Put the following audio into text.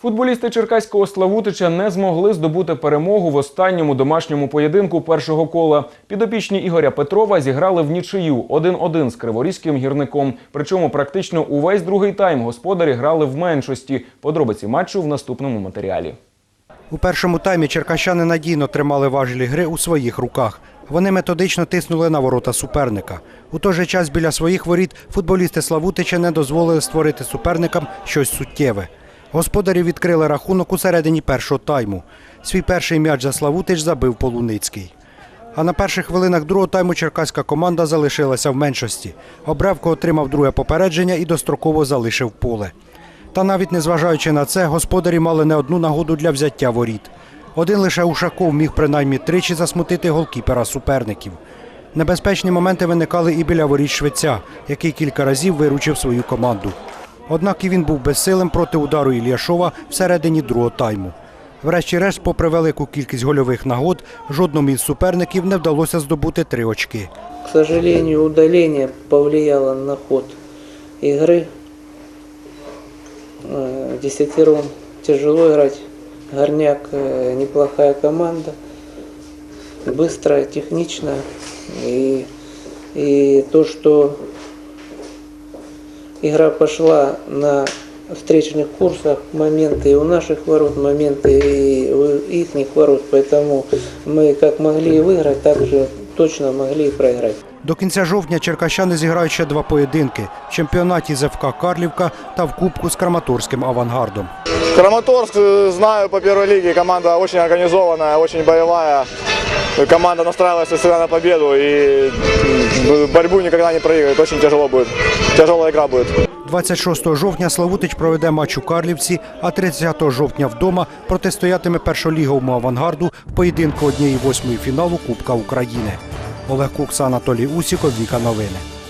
Футболісти Черкаського Славутича не змогли здобути перемогу в останньому домашньому поєдинку першого кола. Підопічні Ігоря Петрова зіграли в нічию 1-1 з криворізьким гірником. Причому практично увесь другий тайм господарі грали в меншості. Подробиці матчу в наступному матеріалі. У першому таймі черкащани надійно тримали важелі гри у своїх руках. Вони методично тиснули на ворота суперника. У той же час біля своїх воріт футболісти Славутича не дозволили створити суперникам щось суттєве. Господарі відкрили рахунок у середині першого тайму. Свій перший м'яч за Славутич забив Полуницький. А на перших хвилинах другого тайму черкаська команда залишилася в меншості. Обревко отримав друге попередження і достроково залишив поле. Та навіть незважаючи на це, господарі мали не одну нагоду для взяття воріт. Один лише Ушаков міг принаймні тричі засмутити голкіпера суперників. Небезпечні моменти виникали і біля воріт швеця, який кілька разів виручив свою команду. Однак і він був безсилим проти удару Ільяшова всередині другого тайму. Врешті-решт, попри велику кількість гольових нагод, жодному із суперників не вдалося здобути три очки. К сожалению, удаление повлияло на ход игры. Э, Десятером тяжело играть. Горняк э, неплохая команда. Быстрая, техничная. И, и то, что игра пошла на встречных курсах, моменты и у наших ворот, моменты и у их ворот. Поэтому мы как могли выиграть, так же точно могли и проиграть. До кінця жовтня черкащани зіграють ще два поєдинки в чемпіонаті з ФК Карлівка та в Кубку з Краматорським авангардом. Краматорск, э, знаю по первой лиге, команда очень организованная, очень боевая. Команда настраивается всегда на победу и борьбу никогда не проигрывает. Очень тяжело будет. Тяжелая игра будет. 26 жовтня Славутич проведе матч у Карлівці, а 30 жовтня вдома протистоятиме першоліговому авангарду в поєдинку однієї восьмої фіналу Кубка України. Олег Кукса, Анатолій Усіков, Віка Новини.